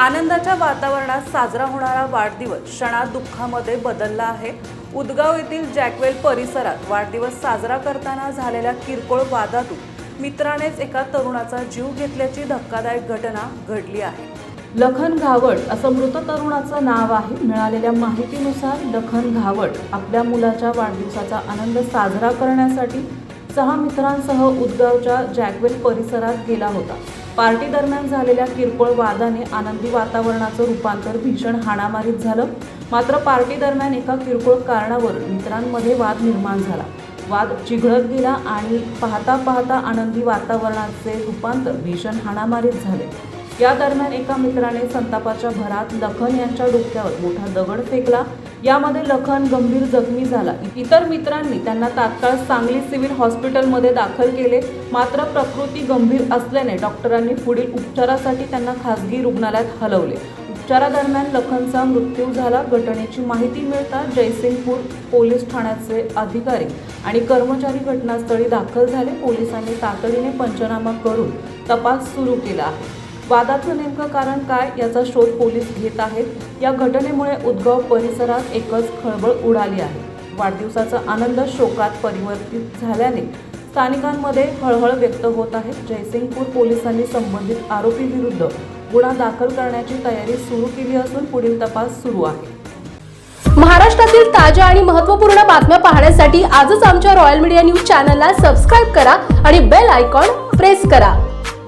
आनंदाच्या वातावरणात साजरा होणारा वाढदिवस क्षणात दुःखामध्ये बदलला आहे. उदगाव येथील जॅकवेल परिसरात वाढदिवस साजरा करताना झालेल्या किरकोळ वादातून मित्रानेच एका तरुणाचा जीव घेतल्याची धक्कादायक घटना घडली आहे. लखन घावड असं मृत तरुणाचं नाव आहे. मिळालेल्या माहितीनुसार लखन घावड आपल्या मुलाच्या वाढदिवसाचा आनंद साजरा करण्यासाठी सहा मित्रांसह उदगावच्या जॅकवेल परिसरात गेला होता. पार्टी दरम्यान झालेल्या किरकोळ वादाने आनंदी वातावरणाचं रूपांतर भीषण हाणामारीत झालं. मात्र पार्टी दरम्यान एका किरकोळ कारणावर मित्रांमध्ये वाद निर्माण झाला. वाद चिघळत गेला आणि पाहता पाहता आनंदी वातावरणाचे रूपांतर भीषण हाणामारीत झाले. या दरम्यान एका मित्राने संतापाच्या भरात लखन यांच्या डोक्यावर मोठा दगड फेकला. यामध्ये लखन गंभीर जखमी झाला. इतर मित्रांनी त्यांना तात्काळ सांगली सिव्हिल हॉस्पिटलमध्ये दाखल केले. मात्र प्रकृती गंभीर असल्याने डॉक्टरांनी पुढील उपचारासाठी त्यांना खासगी रुग्णालयात हलवले. उपचारादरम्यान लखनचा मृत्यू झाला. घटनेची माहिती मिळताच जयसिंगपूर पोलीस ठाण्याचे अधिकारी आणि कर्मचारी घटनास्थळी दाखल झाले. पोलिसांनी तातडीने पंचनामा करून तपास सुरू केला आहे. वादाचं नेमकं कारण काय याचा शोध पोलीस घेत आहेत. या घटनेमुळे उद्गव परिसरात एकच खळबळ उडाली आहे. वाढदिवसाचा आनंद शोकात परिवर्तित झाल्याने स्थानिकांमध्ये हळहळ व्यक्त होत आहे. जयसिंगपूर पोलिसांनी संबंधित आरोपी विरुद्ध गुन्हा दाखल करण्याची तयारी सुरू केली असून पुढील तपास सुरू आहे. महाराष्ट्रातील ताज्या आणि महत्त्वपूर्ण बातम्या पाहण्यासाठी आजच आमच्या रॉयल मीडिया न्यूज चॅनलला सबस्क्राईब करा आणि बेल आयकॉन प्रेस करा.